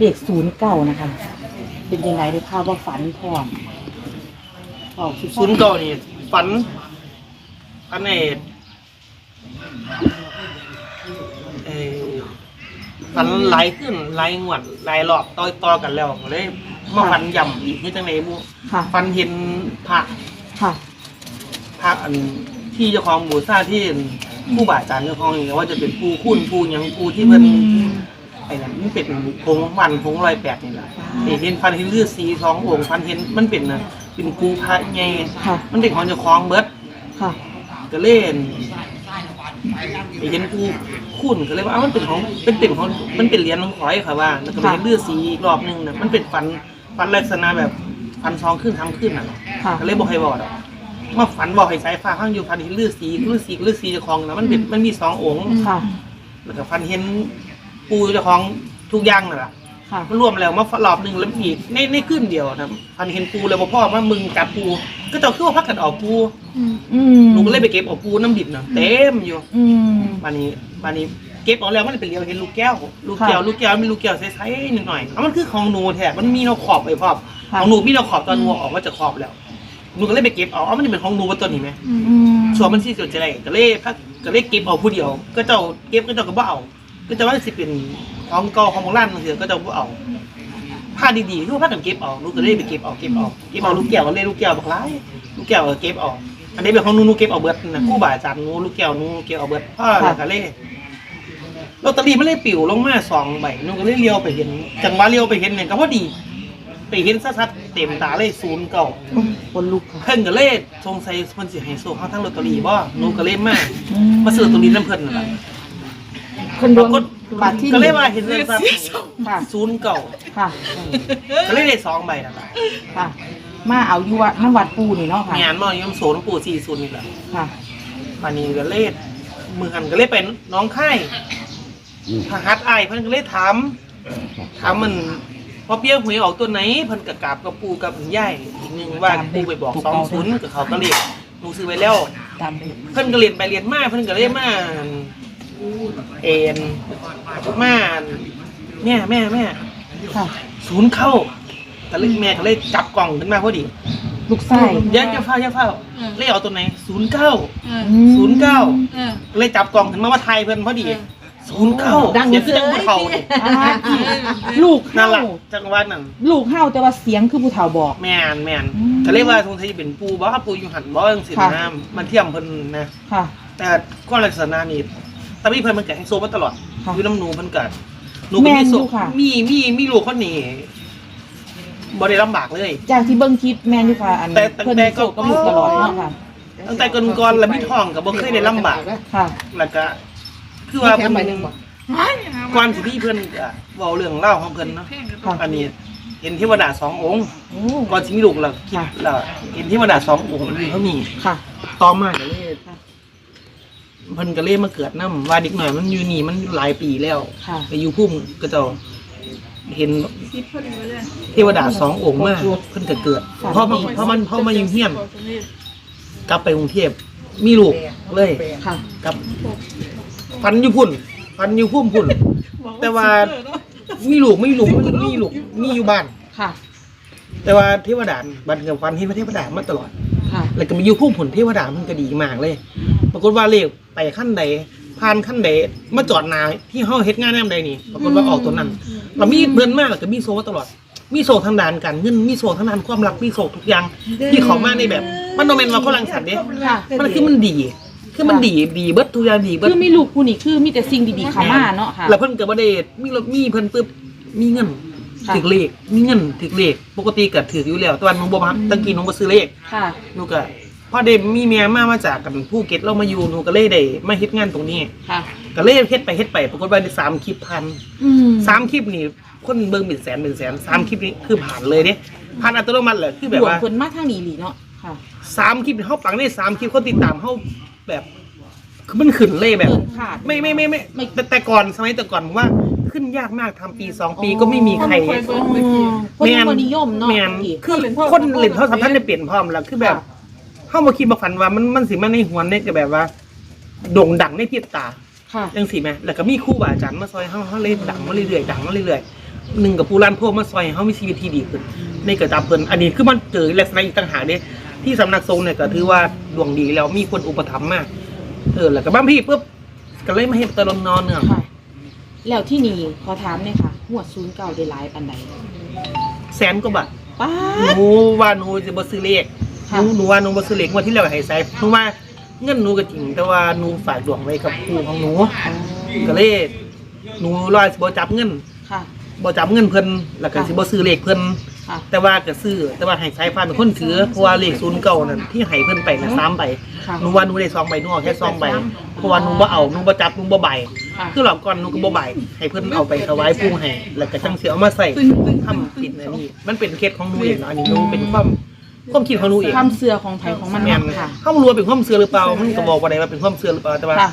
เด็กศูนย์เก้านะคะ เป็นยังไงได้ข่าวว่าฝันพร้อมออกศูนย์เก่านี่ฝันอันนี้เออฝันหลายขึ้นหลายงวดหลายรอบต่อต่อกันแล้วก็เลยมาฝันย่ำอีกนี่จังไหนบุค่ะ ฝันเห็นพระค่ะ พระอันที่เจ้าของบูชาที่ผู้บาอาจารย์เจ้าของอย่างว่าจะเป็นผู้คุ้นผู้หยังผู้ที่เพิ่น ไอ้นั่นมันเป็นพงวันพงรอยแปดนี่แหละอ่าเห็นฟันเห็นเลือดสีสององค์ฟันเห็นมันเป็นนะเป็นกูพระไงค่ะ มันเป็นของเจ้าของเบิดค่ะ ก็เล่นไปเห็นกูคุ้นก็เลยว่าอ้าวมันเป็นของเป็นเป็นของมันเป็นเหรียญของขอยค่ะว่าแล้วก็ไปเห็นเลือดสีอีกรอบหนึงนะมันเป็นฟันฟันลักษณะแบบฟันซองขึ้นทำขึ้นน่ะค่ะ ก็เลยบอกให้บอกดอกมาฝันบอกให้สายฟ้าข้างอยู่ฟันเห็นเลือดสีเลือดสีเลือดสีเจ้าของนะมันเป็นมันมีสององค์ค่ะ แล้วก็ฟันเห็น ปูเจ้าของทุกอย่างนั่นแหละค่ะ มันรวมแล้วมารอบหนึ่งแล้วอีกในในขึ้นเดียวนะพันเห็นปูเลยบอกพ่อว่ามึงจับปู ก็เจ้าคือว่าพักกันออกปูอืมหนูก็เลยไปเก็บออกปูน้ำดิบนะเต็มอยู่อืมบานนี้บานนี้เก็บออกแล้วมันเป็นเรียวเห็นลูกแก้ว ลูกแก้วค่ะลูกแก้วมีลูกแก้วใสๆนิดหน่อยเอามันคือของหนูแท้มันมีเราขอบไปพร้อมค่ะ ของหนูมีเราขอบตอนหนูออกมาจากขอบแล้วหนูก็เลยไปเก็บเอาเอามันจะเป็นของหนูว่าตัวนี้ไหม อืมส่วนมันที่สุดจะได้ก็เลยพักก็เลยเก็บเอาผู้เดียว ก็เจ้าเก็บก็เจ้าก็บ่เอา ก็จะว่าสิเป็นของเก่าของโบราณบางทีก็เจ้าบ่เอาผ้าดีๆทุกผ้ากันเก็บเอาลูกก็เลยไปเก็บเอาเก็บเอาเก็บเอาลูกแก้วก็เลยลูกแก้วบักหลายลูกแก้วก็เก็บเอาอันนี้เป็นของหนูหนูเก็บเอาเบิดนะกู้บ่าอาจารย์หนูลูกแก้วหนูเก็บเอาเบิดพ่อแล้วก็เลยลอตเตอรี่มันเลยปิวลงมาสองใบหนูก็เลยเลี้ยวไปเห็น จังหวะเลี้ยวไปเห็นเนี่ยก็พอดี ไปเห็นชัดๆเต็มตาเลยศูนย์เก่าคนลุกค่ะเพิ่นก็เลยสงสัยเพิ่นสิให้โซ่เขาทั้งลอตเตอรี่บ่หนูก็เลยมาอืมาซื้อลอตเตอรี่นํเพิ่นนั่นล่ะ คนดวงบัตรที่ก็เลยว่าเห็นเลยครับค่ะ ศูนย์เก่าค่ะ ก็เลยได้สองใบนั่นล่ะค่ะ มาเอาอยู่วัดน้ำวัดปูนี่เนาะค่ะ งานมอยมโสนปู่สี่ศูนย์นี่แหละค่ะปานนี้ก็เลยมือหันก็เลยเป็นน้องค่ายพหัสอายเพิ่นก็เลยถามถามมันพอเปี้ยหวยออกตัวไหนเพิ่นกะกราบกับปู่กับย่ายอีกหนึงว่าปู่ไปบอกสองศูนย์กับเขาก็เรียกหนูซื้อไว้แล้ว ตามเลยเพิ่นก็เรียนไปเรียนมาเพิ่นก็เลยมา เอ็นมาแม่แม่แม่ค่ะศูนย์เข้าก็เลยแม่ก็เลยจับกล่องขึ้นมาพอดีลูกไส้ยันจะเฝ้าจะเฝ้าเลยเอาตัวไหนศูนย์เก้าเอออืมศูนย์เก้าเออ เลยจับกล่องขึ้นมาว่าไทยเพิ่นพอดีเออศูนย์เก้าดังเสียงเกิจังผู้เฒ่านี่อ่าลูกนั่เฮานล่ะจังหวะนั้น ลูกเฮาแต่ว่าเสียงคือผู้เฒ่าบอก แม่นแม่นอืมก็เลยว่าสงสัยจะเป็นปูบ่ครับปูอยู่หันบ่จังซี่ค่ะ นะมันเทียมเพิ่นนะ ค่ะ แต่ก็ลักษณะนี้ แต่มีเพิ่นมันก็ให้โซมาตลอดค่ะอยู่น้ำหนูเพิ่นก็หนูก็แม่มีนโซอยู่ค่ะ มีมีมีลูกคนนี้บ่ได้ลำบากเลย จากที่เบิ่งคลิปแม่นอยู่ค่ะอันแต่แต่เพิ่นแต่โศกกับลูกตลอดเนาะค่ะตั้งแต่ก่อนๆแล้วมีท้องก็บ่เคยได้ลำบาก ค่ะ แล้วก็คือว่าเพิ่นก่อนสิพี่เพิ่นก็เว้าเรื่องเล่าวของเพิ่นเนาะค่ะ อันนี้เห็นเทวดาสององค์ โอ้ก่อนสิมีลูกแล้วคิดค่ะแล้วเห็นเทวดาสององค์อยู่เขามี ค่ะ ต่อมาก็เลยค่ะ เพิ่นก็เลยมาเกิดน้ำว่าเด็กหน่อยมันอยู่นี่มันหลายปีแล้วค่ะ ไปอยู่พุ่มก็เจะเห็นคิดพอดีเลยเทวดาสององค์มาเพิ่นก็เกิดเพราะมันเพราะมันเพราะมาอยู่เฮียนกลับไปกรุงเทพมีลูกเลยค่ะกลับฟันอยู่พุ่นฟันอยู่พุ่มพุ่น แต่ว่ามีลูกไม่มีลูกมันก็มีลูกมีอยู่บ้าน ค่ะ แต่ว่าเทวดาบันกับฟันเห็นพระเทวดามาตลอด ค่ะ แล้วก็มาอยู่พุ่มผลเทวดามันก็ดีมากเลย ปรากฏว่าเลขไปขั้นใดผ่านขั้นใดมาจอดหนาที่เฮาเฮ็ดงานแนมใดนี่ปรากฏว่าออกตัวนั้นเรามีเพิ่นมากแล้วก็มีโซมาตลอด มีโซทางด้านการเงินมีโซทางด้านความรักมีโซทุกอย่างที่เขามาในแบบ มันโนเมนว่าเขารังสรรค์เด้ค่ะมันคือมันดีคือมันดีดีเบิดทุกอย่างดีเบิดคือมีลูกผู้นี่คือมีแต่สิ่งดีๆเข้ามาเนาะค่ะแล้วเพิ่นก็บ่ได้มีรถมีเพิ่นปึ๊บมีเงินค่ะถึกเลขมีเงินถึกเลขปกติก็ถืออยู่แล้วแต่ว่าหนูบ่มาตะกี้หนูบ่ซื้อเลขค่ะหนูก็ พอได้มีเมียมามาจากกันภูเก็ตเรามาอยู่หนูก็เลยได้มาเฮ็ดงานตรงนี้ค่ะก็เลยเฮ็ดไปเฮ็ดไปปรากฏว่าได้สามคลิปพันอืมสามคลิปนี่คนเบิ่งเป็นแสนเป็นแสนสามคลิปนี้คือผ่านเลยเด้ผ่านอัตโนมัติเลยคือแบบหลวงว่าเพิ่นมาทางนี้หลีเนาะค่ะสามคลิปเฮาปังได้สามคลิปเขาติดตามเฮาแบบคือมันขึ้นเลยแบบ เกินคาด ไม่ไม่ไม่ไม่ไม่ แต่แต่ก่อนสมัยแต่ก่อนผมว่าขึ้นยากมากทำปีสองปีก็ไม่มีใครอ๋อคนยังบ่นิยมเนาะแมนอีกคือคนเล่นโทรศัพท์ท่านได้เปลี่ยนพร้อมแล้วคือแบบ ค่ะ เข้ามาคิดมาฝันว่ามันมันสิมาในหัวเนี่ยก็แบบว่าโด่งดังในพริบตาค่ะ จังสิแม่แล้วก็มีครู่บาอาจารย์มาซอยเฮาเฮาเลยดังมาเรื่อยๆดังมาเรื่อยๆหนึ่งกับผู้ร้านพวกมาซอยให้เขามีชีวิตที่ดีขึ้นในกระจับเพิ่นอันนี้คือมันเจอลักษณะอีกต่างหากเด้ที่สำนักทรงเนี่ยก็ถือว่าดวงดีแล้วมีคนอุปถัมภ์มากเออแล้วก็บ้านพี่ปุ๊บก็เลยมาเห็นตะลอนนอนเนี่ยค่ะ แล้วที่นี่ขอถามเลยค่ะหัวศูนย์เก่าได้หลายปันใดแสนกว่าบาทป้าหนูว่าหนูจะบ่ซื้อเลข หค่ะนูหนูว่าหนูบ่ซื้อเลขงวันที่แล้วให้ใส่หนูว่าเงินหนูก็จริง แต่ว่าหนูฝากดวงไว้กับครูของหนูก็เลยหนูรอยสิบ่จับเงินค่ะบ่จับเงินเพิ่นแล้วก็ค่ะสิบ่ซื้อเลขเพิ่นค่ะแต่ว่าก็ซื้อแต่ว่าให้สายฟ้าเป็นคนถือเพราะว่าเลขศูนย์เก่านั่นที่ให้เพิ่นไปน่ะสามใบค่ะหนูว่าหนูได้สองใบหนูเอาแค่สองใบเพราะว่าหนูบ่เอาหนูบ่จับหนูบ่ใบค่ะคือรอบก่อนหนูก็บ่ใบให้เพิ่นเอาไปถวายปู่ให้แล้วก็จังสิเอามาใส่ทำปิดอันนี้มันเป็นเคสของหนูเองเนาะอันนี้หนูเป็นความ ความคิดของหนูเองความเสื่อของไผของมันแม่นเนาะค่ะ เฮาบ่รู้ว่าเป็นความเชื่อหรือเปล่ามันก็บอกบ่ได้ว่าเป็นความเชื่อหรือเปล่าแต่ว่า ค่ะ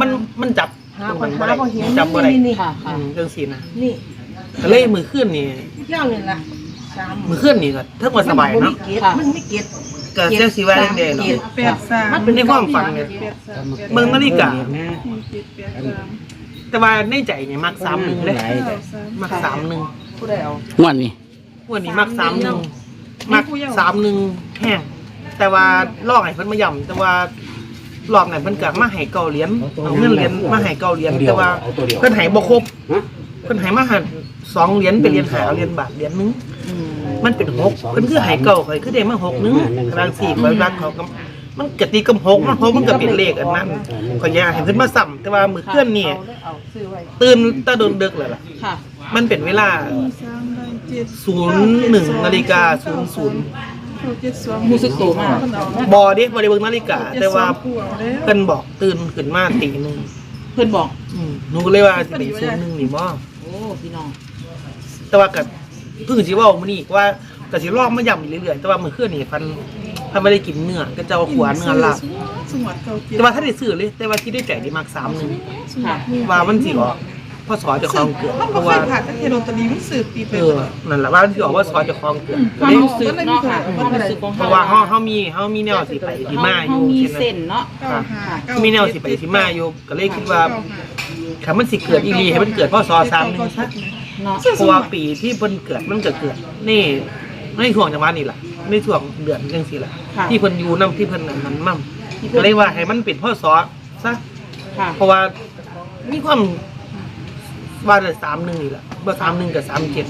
มันมันจับตรงนั้นบ่ได้จับบ่ได้ค่ะอืค่ะมจังซี่นะนี่ก็เลยมือขึ้นนี่ย่างนี่ล่ะสามมือขึ้นนี่ก็เทิงว่าสบายเนาะค่ะ มันไม่เก็ดก็เจ้าสิว่าจังได๋เนาะ แปดสามมันเป็นในความฝันเนี่ยเมืองนาฬิกาแต่ว่าในใจเนี่ยมักสามหนึ่งเลยมักสามหนึ่งผู้ใดเอางวดนี้ วันนี้มักสามหนึ่ง มักสามหนึ่งแห้งแต่ว่าลอกให้เพิ่นมาย่ำแต่ว่ารอบไหนเพิ่นกะมาให้เก่าเหรียญเอาเงินเหรียญมาให้เก่าเหรียญแต่ว่าเพิ่นให้บ่ครบเพิ่นให้มาหันสองเหรียญเป็นเหรียญหาเหรียญบาทเหรียญหนึงอืมมันเป็นหกเพิ่นคือให้เก่าข่อยคือได้มาหกหนึงกำลังสี่ข่อยรักเขาก็มันกติกับหกมันหกมันก็เป็นเลขอันนั้นข่อยอยากให้เพิ่นมาซ้ำแต่ว่ามื้อเคลื่อนนี่เอาซื้อไว้ตื่นตาโดนดึกเลยล่ะค่ะมันเป็นเวลา ศูนย์หนึ่งนาฬิกาศูนย์ศูนย์รู้สึกโตมากบอเด้บริเวณนาฬิกา แต่ว่าเพิ่นบอกตื่นขึ้นมาตีหนึ่งเพื่อนบอกอืมหนูก็เลยว่าสิเป็นศูนย์หนึ่งนี่บ่โอ้พี่น้องแต่ว่าก็เพิ่งสิเว้ามื้อนี้ว่าก็สิลองมาย้ำอีกเรื่อยๆแต่ว่ามื้อคืนนี่พันพันไม่ได้กินเนื้อก็เจ้าขวานเนื้อลาบแต่ว่าถ้าได้ซื้อเลย แต่ว่าที่ได้ใจนี่มัก31ค่ะว่ามันสิออก พอสอเจะคลองเกิดมันเพบ่ราะเคว่ายผ่านตั้งแต่โดนตะลีมันสืบปีไปเออนั่นแหละว่ามันสิออกว่าสอเจะคลองเกิดความรู้สึกเนาะค่ะความรู้สึกของเพราะว่าเฮาเฮามีเฮามีแนวสิไปสิมาอเขายู่มีใช่ไหมเส้นเนาะ เก้าหาเก้ามีแนวสิไปสิมาอยู่ก็เลยคิดว่าถ้ามันสิเกิดอีหลีให้มันเกิดพศสามหนึ่งเนาะ เพราะว่าปีที่เพิ่นเกิดมันก็เกิดนี่ในช่วงจังหวะนี้ล่ะในช่วงเดือนจังซี่ล่ะค่ะที่เพิ่นอยู่นํที่เพิ่นนั่นมันมั่มก็เลยว่าให้มันเป็นพศซะค่ะ เพราะว่ามีความ ว่าแต่สามหนึ่งนี่แหละว่าสามหนึ่งกับสามเจ็ด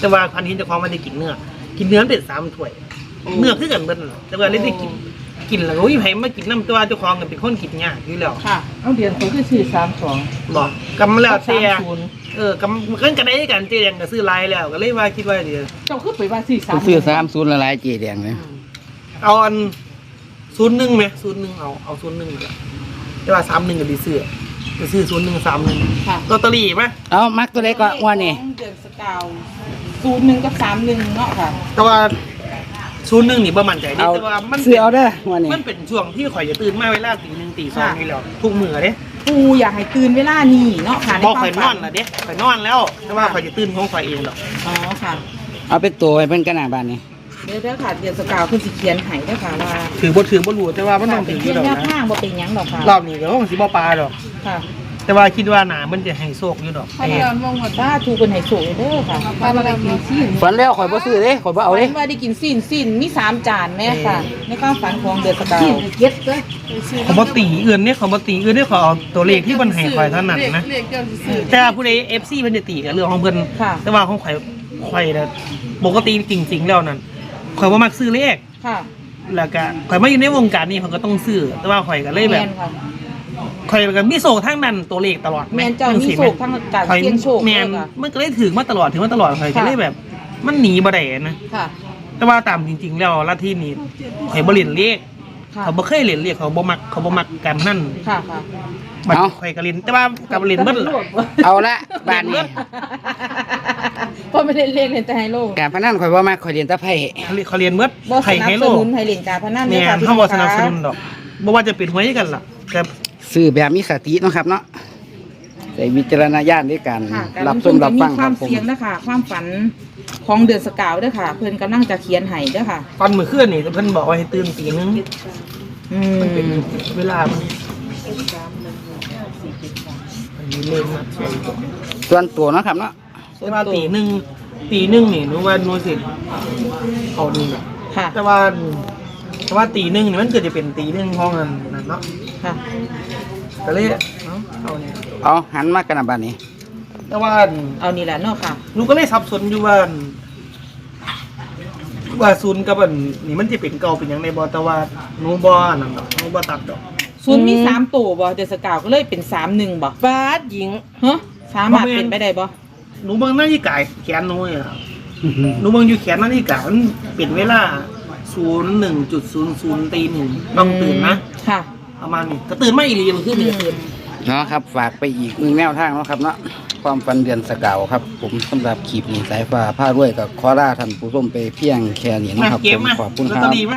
แต่ว่าพันธุ์ที่เจะคล้าของมันได้กินเนื้อ กินเนื้อเป็นสามถ้วย เนื้อคือกันเบิ้ลนล่ะแต่ว่าเล่ได้กินกินแล้วโอ้ยไผมากินน้ำตัวเจ้าของกันเป็นคนกินยากอยู่แล้วค่ะเอาเดือนเขาคือซื้อสามสองบอกกำแล้วแต่สามศูนย์เออกำกันกันได้กันเจ๊แดงก็ซื้อลายแล้วก็เลยว่าคิดว่าเดี๋ยวเจ้าคือไปว่าสี่สาผมมซื้อสามศูนย์ละลายเจแดงเลยเอาอันศูนย์หนึ่งไหมศูนย์หนึ่งเอาเอาศูนย์หนึ่งเลยแต่ว่าสามหนึ่งก็ดีซื้อ ก็ซื้อศูนย์หนึ่งสามหนึ่งค่ะ ลอตเตอรี่ไหมเอามักตัวใดก็งวดนี้เดือนสกาวศูนย์หนึ่งกับสามหนึ่งเนาะค่ะ แต่ว่าศูนย์หนึ่งนี่ประมั่นใจเด้เอาแต่ว่ามันซื้อเอาเด้องวดนี้มันเป็นช่วงที่ข่อยจะตื่นมาเวลาตีหนึ่งตีสองนี่แหล้วทุกมือเด้ปูอยากให้ตื่นเวลานี้เนาะค่ะบอกใวาข่อมยนอนละเด้ข่อยนอนแล้วแต่ว่าข่อยจะตื่นของข่อยเองหรอกอ๋อค่ะ เอาไปตัวให้เพิ่นกันหน้าบ้านนี่ เดี๋ยวเดี๋ยวค่ะเดือนสกาวคุณสิเขียนให้เด้อค่ะว่าถือบ่ถือบ่รู้แต่ว่ามันต้องเป็ถืนออเพียยู่งดอกแนวนะทางบ่เป็นหยังดอกค่ะรอบนี้ก็คงสิบ่ปลาดอก ค่ะแต่ว่าคิดว่าหนามันจะให้โชคอยู่ดอกพันเอ๊ะเดือนวงหมดถ้าถูกเป็นให้สูงเด้อค่ะพันอะไรกินซี่ฝันแล้วข่อยบ่ซื้อเด้ข่อยบ่เอาเด้ฝันว่าได้กินสิ้นสิ้นมีสามจานแม่ค่ะในความฝันของเดือนสกาวที่เก็ดเด้อเขาบ่ตีอื่นเนี่ยเขาบ่ตีอื่นเนี่ยเขาเอาตัวเลขที่มันให้ข่อยเท่านั้นนะเรียกเจ้าซื้อแต่ผู้ใด FC เพิ่นจะตีกับเรื่องของเพิ่นค่ะ แต่ว่าของข่อยข่อยน่ะปกติจริงๆแล้วนั่น ข่อยบ่มักซื้อเลขค่ะแล้วก็ข่อยมาอยู่ในวงการนี้เขาก็ต้องซื้อ แต่ว่าข่อยก็เลยแบบแม่นค่ะข่อยก็มีโศกทั้งนั้นตัวเลขตลอดแม่นเจ้ามีโศกทั้งการข่อยเสี่ยงโชคแม่นด้วยค่ะ มันก็เลยถึงมาตลอดถึงมาตลอดข่อยก็ค่ะเลยแบบ มันหนีบ่ได้นะ ค่ะ แต่ว่าตามจริง ๆ แล้วลัทธินี้ข่อยบ่เล่นเลขค่ะ เขาบ่เคยเล่นเลขเขาบ่มักเขาบ่มักการพนันค่ะค่ะบัดข่อยก็เล่นแต่ว่ากับเล่นเบิดล่ะ เอาละบ้านนี้เพราะไม่ได้เล่นเล่นแต่ไฮโลการพนันข่อยบ่มักข่อยเรียนแตะไพ่เขาเล่นเขาเรียนเบิดบ่สไผ่นับไฮสโลนุนให้เล่นการพนันแม่ค่ะนเฮาบ่สนับสนุนดอกบ่ว่าจะเป็นหวยกันล่ะแต่ซื้อแบบมีสติเนาะครับเนาะใส่วิจารณญาณในการค่ะการรับลงชทุนมก็รับมีฟังคครัวาบมผมเสี่ยงนะคะความฝันของเดือนสกาวเด้วยค่ะ เพิ่นกำลังจะเขียนให้เด้อค่ะ ตอนมื้อคืนนี่เพิ่นบอกว่าให้ตื่นตีหนึงอืมันเป็นมเวลามันอันนี้เลขมากส่วนตัวส่วนตัวเนาะครับเนาะ แต่ว่าตีหนึ่งตีหนึ่งนี่หนูว่าหนูสิเอาดีค่ะ แต่ว่าแต่ว่าตีหนึ่งนี่มันเกิดจะเป็นตีหนึ่งห้องนั้นนั่นเนาะค่ะก็เลยเอาเอาเนี่ยเอาหันมากันนะบัดนี้ แต่ว่าเอานี่แหละเนาะค่ะ หนูก็เลยสับสนอยู่ว่าว่าศูนย์กับอันนี่มันจะเป็นเก่าเป็นหยังในบอแต่ว่าหนูบอนั่นดอกหนูบอตัดดอก ศูนย์มีสามตัวบ่เดอะสกาวก็เลยเป็นสามหนึ่งบ่บาสหญิงฮะสามารถเป็นไปได้บ่ หนูเบิ่งนาฬิกาแขนหนูเนี่ยครับหนูเบิ่งอยู่แขนนาฬิกามันเป็นเวลาศูนย์หนึ่งจุดศูนย์ศูนย์ตีหนึ่งต้องตื่นนะค่ะ ประมาณนี้ก็ตื่นไม่อีหลีมันขึ้นนี่ก็ตื่น เนาะครับฝากไปอีกหนึ่งแนวทางเนาะครับเนาะความฟันเดือนสกาวครับ ผมสำหรับขีบหนีสายฟ้าผ้าด้วยกับคอร่าท่านผู้ชมไปเพียงแค่นี้มานะครับเก็ผบมมาขอบคุณลอตคเตรัอบ รี่มา